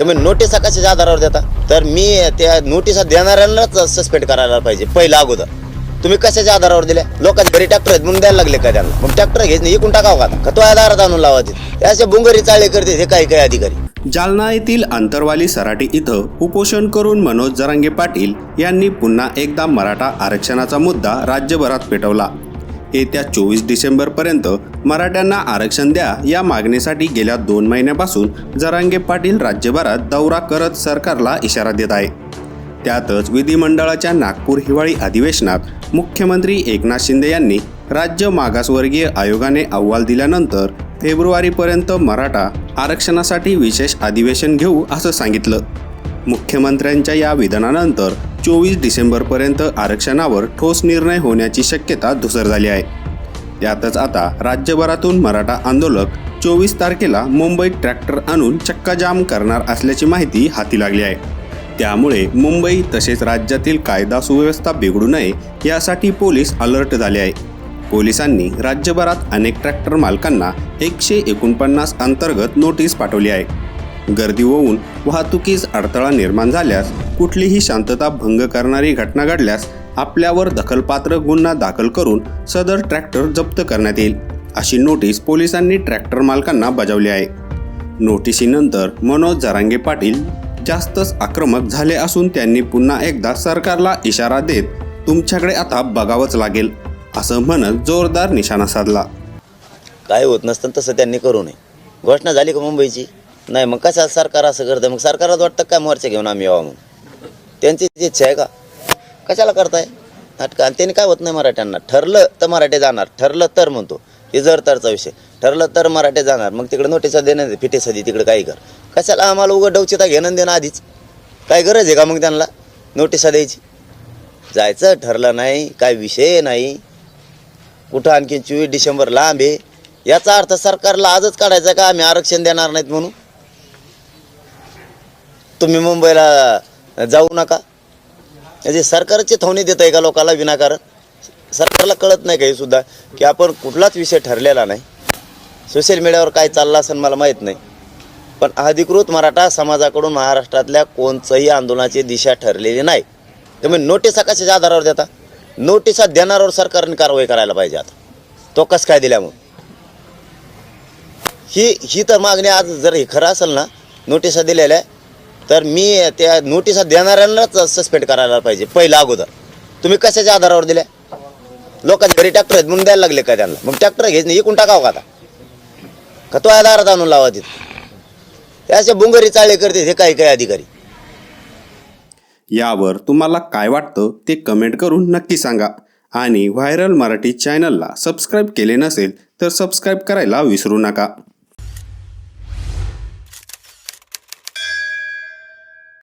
तुम्ही नोटिसा कशाच्या आधारावर देता? तर मी त्या नोटिसा देणाऱ्यांनाच सस्पेंड करायला पाहिजे पहिला अगोदर. तुम्ही कशाच्या आधारावर दिल्या? लोकांच्या घरी ट्रॅक्टर आहेत म्हणून द्यायला लागले का त्यांना? मग ट्रॅक्टर घेत नाही इकून टाकावं का का तो आधारात आणून लावा तिथे असे बुंगरी चाळे करते हे काही काही अधिकारी. जालना येथील अंतरवाली सराटी इथं उपोषण करून मनोज जरांगे पाटील यांनी पुन्हा एकदा मराठा आरक्षणाचा मुद्दा राज्यभरात पेटवला. येत्या चोवीस डिसेंबरपर्यंत मराठ्यांना आरक्षण द्या या मागणीसाठी गेल्या दोन महिन्यापासून जरांगे पाटील राज्यभरात दौरा करत सरकारला इशारा देत आहे त्यातच विधिमंडळाच्या नागपूर हिवाळी अधिवेशनात मुख्यमंत्री एकनाथ शिंदे यांनी राज्य मागासवर्गीय आयोगाने अहवाल दिल्यानंतर फेब्रुवारीपर्यंत मराठा आरक्षणासाठी विशेष अधिवेशन घेऊ असं सांगितलं. मुख्यमंत्र्यांच्या या विधानानंतर चोवीस डिसेंबरपर्यंत आरक्षणावर ठोस निर्णय होण्याची शक्यता धुसर झाली आहे. त्यातच आता राज्यभरातून मराठा आंदोलक चोवीस तारखेला मुंबईत ट्रॅक्टर आणून चक्काजाम करणार असल्याची माहिती हाती लागली आहे. त्यामुळे मुंबई तसेच राज्यातील कायदा सुव्यवस्था बिघडू नये यासाठी पोलीस अलर्ट झाले आहे. पोलिसांनी राज्यभरात अनेक ट्रॅक्टर मालकांना एकशे एकोणपन्नास अंतर्गत नोटीस पाठवली आहे. गर्दी होऊन वाहतुकीस अडथळा निर्माण झाल्यास कुठलीही शांतता भंग करणारी घटना घडल्यास आपल्यावर दखलपात्र गुन्हा दाखल करून सदर ट्रॅक्टर जप्त करण्यात येईल अशी नोटीस पोलिसांनी ट्रॅक्टर मालकांना बजावली आहे. नोटिसीनंतर मनोज जरांगे पाटील जास्तच आक्रमक झाले असून त्यांनी पुन्हा एकदा सरकारला इशारा देत तुमच्याकडे आता बघावंच लागेल असं म्हणत जोरदार निशाणा साधला. काय होत नसतं तसं त्यांनी करू नये. घोषणा झाली का मुंबईची? नाही मग कशा सरकार असं करतं मग सरकारात वाटतं काय मोर्चा घेऊन आम्ही यावं मग त्यांची इच्छा आहे का? कशाला करताय? नाटकं. आणि त्यांनी काय होत नाही मराठ्यांना? ठरलं तर मराठे जाणार. ठरलं तर म्हणतो. हे जर तरचा विषय. ठरलं तर मराठे जाणार. मग तिकडे नोटिसा देणं फिटे सदी तिकडे काही कर. कशाला आम्हाला उघड डवचिता घेणं देणं आधीच? काय गरज आहे का मग त्यांना? नोटिसा द्यायची. जायचं ठरलं नाही. काय विषय नाही. कुठं आणखी चोवीस डिसेंबर लांब आहे? याचा अर्थ सरकारला आजच काढायचा का आम्ही आरक्षण देणार नाहीत म्हणून? तुम्ही मुंबईला जाऊ नका. म्हणजे सरकारची थवणे देत आहे का लोकाला विनाकारण सरकारला कळत नाही काही सुद्धा की आपण कुठलाच विषय ठरलेला नाही. सोशल मीडियावर काय चाललं असेल मला माहीत नाही. पण अधिकृत मराठा समाजाकडून महाराष्ट्रातल्या कोणचंही आंदोलनाची दिशा ठरलेली नाही. त्यामुळे नोटिसा कशाच्या आधारावर देता? नोटिसा देणाऱ्यावर सरकारने कारवाई करायला पाहिजे आता. तो कसं काय दिल्या मग ही ही तर मागणी आज जर हे खरं असेल ना नोटिसा दिलेल्या तर मी त्या नोटिसा देणाऱ्यांनाच सस्पेंड करायला पाहिजे पहिला अगोदर. तुम्ही कशाच्या आधारावर दिल्या? लोकांच्या घरी ट्रॅक्टर आहेत म्हणून द्यायला लागले का त्यांना? मग ट्रॅक्टर घेत नाही इकून टाकावं का आता? का तो आधारात आणून लावा तिथे? हे असे बुंगरी चाळे करते हे काही काही अधिकारी. यावर तुम्हाला काय वाटतं ते कमेंट करून नक्की सांगा. आणि व्हायरल मराठी चॅनलला सबस्क्राईब केले नसेल तर सबस्क्राईब करायला विसरू नका.